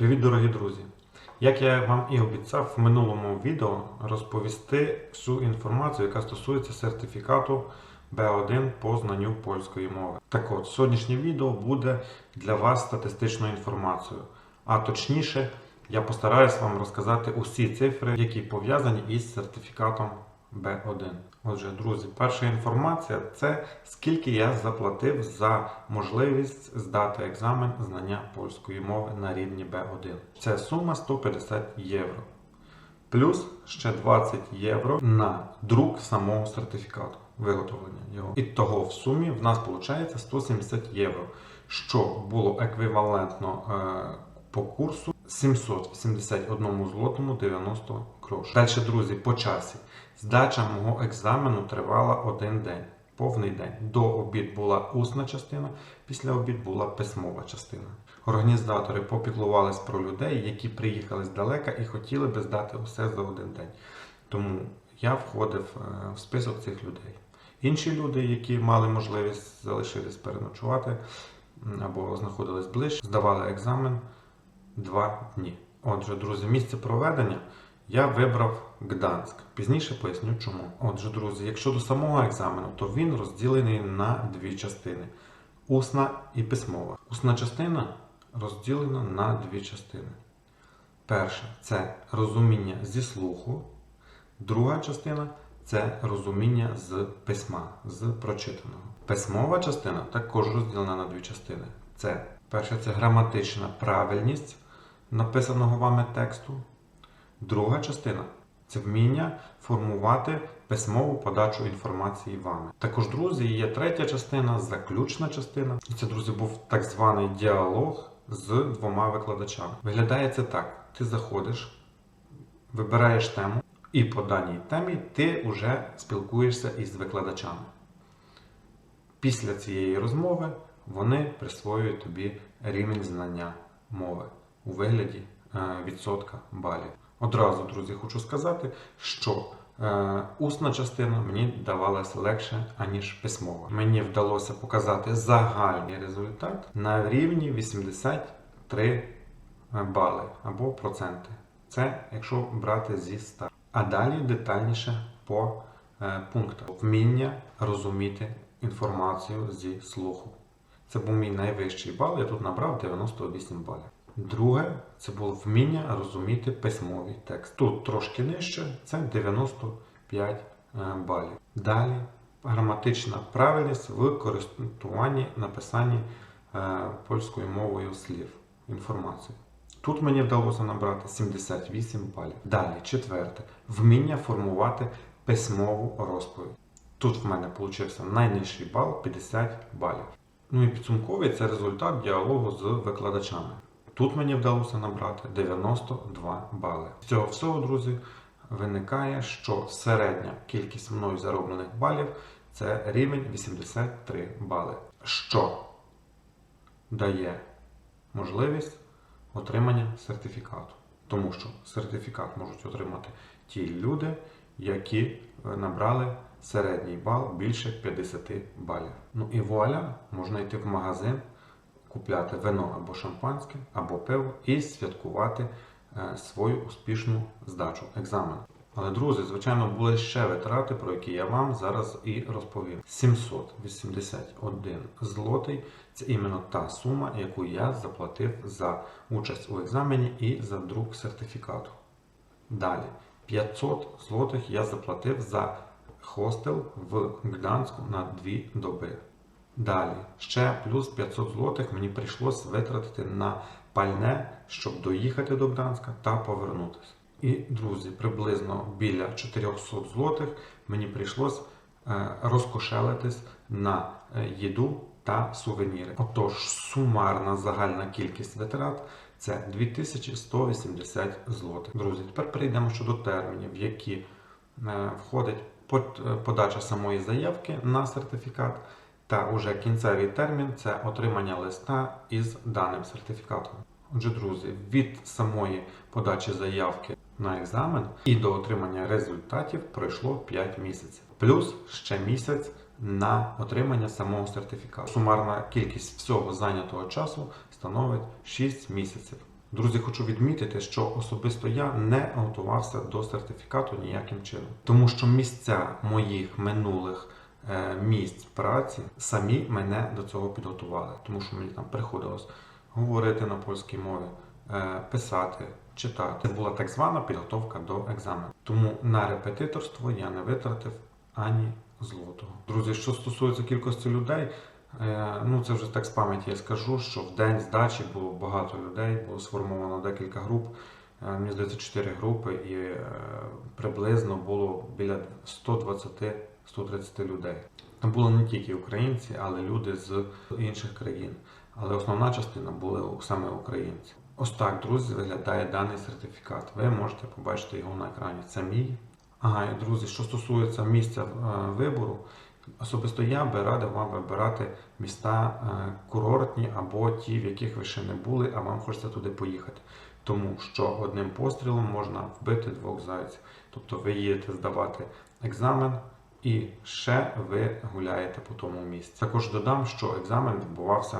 Привіт, дорогі друзі! Як я вам і обіцяв в минулому відео розповісти всю інформацію, яка стосується сертифікату B1 по знанню польської мови. Так от, сьогоднішнє відео буде для вас статистичною інформацією. А точніше, я постараюсь вам розказати усі цифри, які пов'язані із сертифікатом B1. Отже, друзі, перша інформація це скільки я заплатив за можливість здати екзамен знання польської мови на рівні B1. Це сума 150 євро. Плюс ще 20 євро на друк самого сертифікату, виготовлення його. І того в сумі в нас виходить 170 євро, що було еквівалентно е, по курсу 781 злотому 90 грошей. Далі, друзі, по часі. Здача мого екзамену тривала один день, повний день. До обід була усна частина, після обід була письмова частина. Організатори попіклувались про людей, які приїхали здалека і хотіли би здати усе за один день. Тому я входив е, в список цих людей. Інші люди, які мали можливість залишитись переночувати або знаходились ближче, здавали екзамен два дні. Отже, друзі, місце проведення я вибрав Гданськ. Пізніше поясню чому. Отже, друзі, якщо до самого екзамену, то він розділений на дві частини: усна і письмова. Усна частина розділена на дві частини. Перша це розуміння зі слуху, друга частина це розуміння з письма, з прочитаного. Письмова частина також розділена на дві частини. Це перше це граматична правильність написаного вами тексту. Друга частина це вміння формувати письмову подачу інформації вами. Також, друзі, є третя частина, заключна частина. І це, друзі, був так званий діалог з двома викладачами. Виглядає це так: ти заходиш, вибираєш тему, і по даній темі ти вже спілкуєшся із викладачами. Після цієї розмови вони присвоюють тобі рівень знання мови у вигляді е, відсотка балів. Одразу, друзі, хочу сказати, що е, усна частина мені давалася легше, аніж письмова. Мені вдалося показати загальний результат на рівні 83 бали або проценти. Це якщо брати зі 100. А далі детальніше по е, пунктах. Вміння розуміти інформацію зі слуху. Це був мій найвищий бал, я тут набрав 98 балів. Друге, це було вміння розуміти письмовий текст. Тут трошки нижче, це 95 е, балів. Далі граматична правильність в користуванні написанні е, польською мовою слів, інформації. Тут мені вдалося набрати 78 балів. Далі, четверте, вміння формувати письмову розповідь. Тут в мене получився найнижчий бал 50 балів. Ну і підсумковий це результат діалогу з викладачами. Тут мені вдалося набрати 92 бали. З цього всього, друзі, виникає, що середня кількість мною зароблених балів це рівень 83 бали, що дає можливість отримання сертифікату. Тому що сертифікат можуть отримати ті люди, які е, набрали середній бал більше 50 балів. Ну і вуаля, можна йти в магазин, купляти вино або шампанське, або пиво і святкувати е, свою успішну здачу екзамену. Але, друзі, звичайно, були ще витрати, про які я вам зараз і розповім. 781 злотий це іменно та сума, яку я заплатив за участь у екзамені і за друк сертифікату. Далі, 500 злотих я заплатив за хостел в Гданську на 2 доби. Далі, ще плюс 500 злотих мені прийшлось витратити на пальне, щоб доїхати до Гданська та повернутися. І, друзі, приблизно біля 400 злотих мені прийшлось е, розкошелитись на е, їду та сувеніри. Отож, сумарна загальна кількість витрат це 2180 злотих. Друзі, тепер перейдемо щодо термінів, в які е, входить подача самої заявки на сертифікат. Та уже кінцевий термін це отримання листа із даним сертифікатом. Отже, друзі, від самої подачі заявки на екзамен і до отримання результатів пройшло 5 місяців. Плюс ще місяць на отримання самого сертифікату. Сумарна кількість всього зайнятого часу становить 6 місяців. Друзі, хочу відмітити, що особисто я не готувався до сертифікату ніяким чином, тому що місця моїх минулих місць праці самі мене до цього підготували, тому що мені там приходилось говорити на польській мові, е, писати, читати. Це була так звана підготовка до екзамену. Тому на репетиторство я не витратив ані злотого. Друзі, що стосується кількості людей, е, ну це вже так з пам'яті я скажу, що в день здачі було багато людей, було сформовано декілька груп. Е, Мені здається, 4 групи, і е, приблизно було біля 120-130 людей. Там були не тільки українці, але люди з інших країн. Але основна частина були саме українці. Ось так, друзі, виглядає даний сертифікат. Ви можете побачити його на екрані. Це мій. Ага, і друзі, що стосується місця е, вибору, особисто я би радив вам вибирати міста е, курортні або ті, в яких ви ще не були, а вам хочеться туди поїхати. Тому що одним пострілом можна вбити двох зайців. Тобто ви їдете здавати екзамен і ще ви гуляєте по тому місці. Також додам, що екзамен відбувався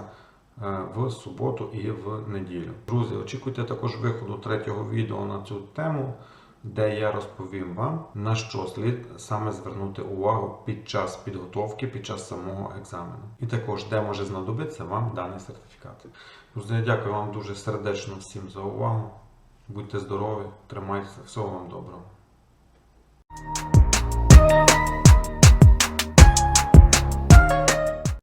е, в суботу і в неділю. Друзі, очікуйте також виходу третього відео на цю тему, де я розповім вам, на що слід саме звернути увагу під час підготовки, під час самого екзамену. І також, де може знадобитися вам даний сертифікат. Друзі, я дякую вам дуже сердечно всім за увагу. Будьте здорові, тримайтеся, всього вам доброго.